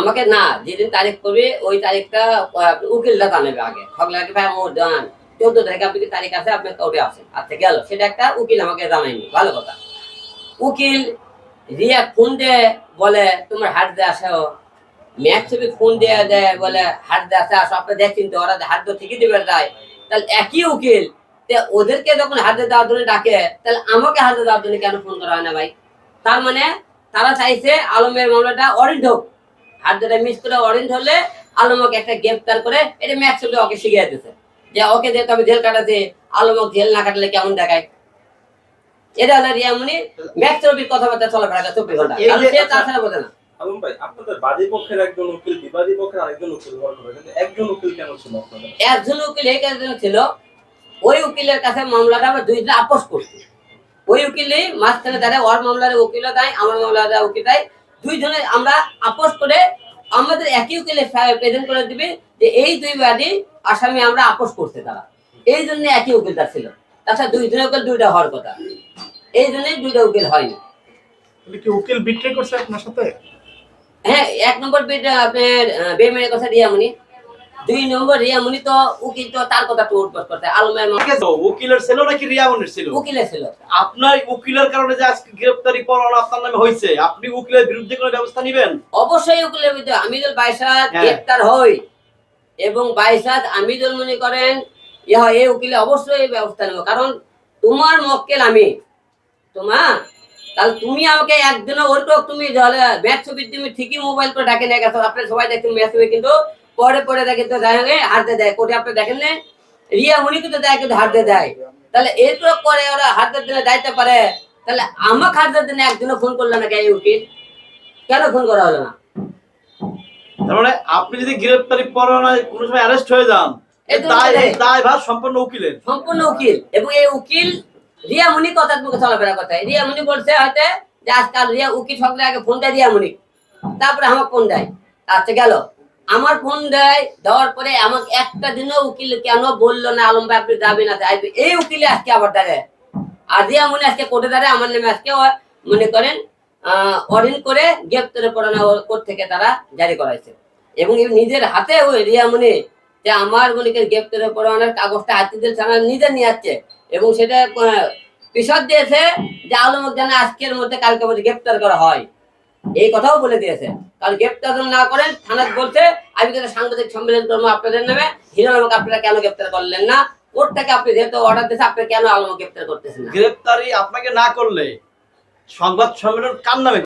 আমাকে না, যেদিন তারিখ করবে, ওই তারিখটা উকিলটা জানাবে আগে। সকলে ভাই, আমার জানান চোদ্দ তারিখে আপনি তারিখ আছে? আপনি কোর্টে আসেন আচ্ছা গেল। সেটা একটা উকিল আমাকে জানায়নি। ভালো কথা। উকিল রিয়া ফোন দিয়ে, বলে, তোমার হাট দিয়ে আসো। ছবি ফোন দিয়ে দেয়, বলে হাট দিয়ে আসে, আসো, আপনি দেখছেন তো, ওরা হাট তো ঠিকই দেবে যায় তাহলে একই উকিল ওদেরকে যখন হাতে দেওয়ার জন্য ডাকে, তাহলে আমাকে হাতে দেওয়ার জন্য কেন ফোন করা হয় না ভাই? তার মানে তারা চাইছে আলমের মামলাটা অরেঞ্জ হোক। হাত দুটা মিস করে অরেঞ্জ হলে আলমকে একটা গ্রেপ্তার করে এটা ওকে শিখিয়ে দিতেছে যে ওকে যেহেতু আমি জেল কাটাতে আলমক জেল না কাটলে কেমন দেখায়? এটা হলো রিয়ামনি ম্যাচ ছবির কথাবার্তা চলাফেরা চব্বিশ ঘণ্টা। সে তাছাড়া বোঝে না। আলম ভাই আপনাদের বাদী পক্ষের একজন উকিল বিবাদী পক্ষের আরেকজন উকিল হওয়ার কথা কিন্তু একজন উকিল কেন ছিল আপনাদের? একজন উকিল এই ছিল ওই উকিলের কাছে মামলাটা আমরা দুইটা আপোষ করছি। ওই উকিলই মাঝখানে দাঁড়ায় ওর মামলার উকিলও দেয় আমার মামলার উকিল দেয়। দুইজনে আমরা আপোষ করে আমাদের একই উকিলে প্রেজেন্ট করে দিবে যে এই দুই বাদী আসামি আমরা আপোষ করছে তারা। এই জন্য একই উকিলটা ছিল। তাছাড়া দুইজনের উকিল দুইটা হওয়ার কথা। এই জন্যই দুইটা উকিল হয়নি। কি উকিল করছে আপনার সাথে? হ্যাঁ এক নম্বর বেড আপনার বেমের কথা রিয়ামণি দুই নম্বর রিয়ামণি তো উকিল তো তার কথা তো উঠবস করতে আলমের উকিলের ছিল নাকি রিয়ামনের ছিল? উকিলে ছিল। আপনার উকিলের কারণে যে আজকে পরোয়ানা আপনার নামে হয়েছে আপনি উকিলের বিরুদ্ধে কোনো ব্যবস্থা নেবেন? অবশ্যই উকিলের বিরুদ্ধে। হ্যাঁ। হই এবং বাইসাদ আমিদুল মনে করেন ইহা এই উকিলে অবশ্যই ব্যবস্থা নেব। কারণ তোমার মক্কেল আমি। তোমা তাহলে তুমি আমাকে একদিনও ওরকম তুমি ম্যাচ ছবি তুমি ঠিকই মোবাইল করে ডাকে নিয়ে গেছো। আপনি সবাই দেখছেন ম্যাচ ছবি কিন্তু পরে পরে দেখে তো দেখে হারতে দেয় কোর্টে আপনি দেখেন না রিয়া মুনি কিন্তু দেয় কিন্তু হারতে দেয়। তাহলে এইটুকু করে ওরা হারতে দিলে যাইতে পারে। তাহলে আমাকে হারতে দিনে একদিনও ফোন করল না কে উকিল? কেন ফোন করা হলো না? তার মানে আপনি যদি পরোয়ানায় কোনো সময় অ্যারেস্ট হয়ে যান দায় দায় সম্পূর্ণ উকিলের। সম্পূর্ণ উকিল। এবং এই উকিল রিয়া মুনি কথা মুখে চলাফেরা কথা রিয়া মুনি বলছে হয়তো যে আজকাল রিয়া উকিল সকলে আগে ফোন দেয় রিয়া মুনি। তারপরে আমার ফোন দেয়। আচ্ছা গেল। আমার ফোন দেয়, দেওয়ার পরে আমাকে একটা দিনও উকিল কেন বলল না? আলম ভাই, আপনি যাবেন না আসবে এই উকিলে আজকে আবার দাঁড়ায় রিয়া মুনি আজকে কোর্টে দাঁড়ায়, আমার নামে আজকে মনে করেন অরিন করে গ্রেপ্তারে পড়ানো কোর্ট থেকে তারা জারি করাইছে। এবং নিজের হাতে ওই রিয়া মুনি যে আমার মনে করেন গ্রেপ্তারে পড়ানোর কাগজটা হাতিদের থানা নিজে নিয়ে যাচ্ছে এবং সেটা পিসদ দিয়েছে যে আলমক যেন আজকের মধ্যে কালকে মধ্যে গ্রেপ্তার করা হয়। এই কথাও বলে দিয়েছে কারণ গ্রেপ্তার না করেন থানা বলছে, আমি কিন্তু সাংবাদিক সম্মেলন করব, আপনাদের নামে। হিরো আলমকে আপনারা কেন গ্রেপ্তার করলেন না? কোর্ট থেকে আপনি যেহেতু অর্ডার দিয়েছে আপনি কেন আলমকে গ্রেপ্তার করতেছেন গ্রেপ্তারি আপনাকে না করলে সংবাদ সম্মেলন কার নামে?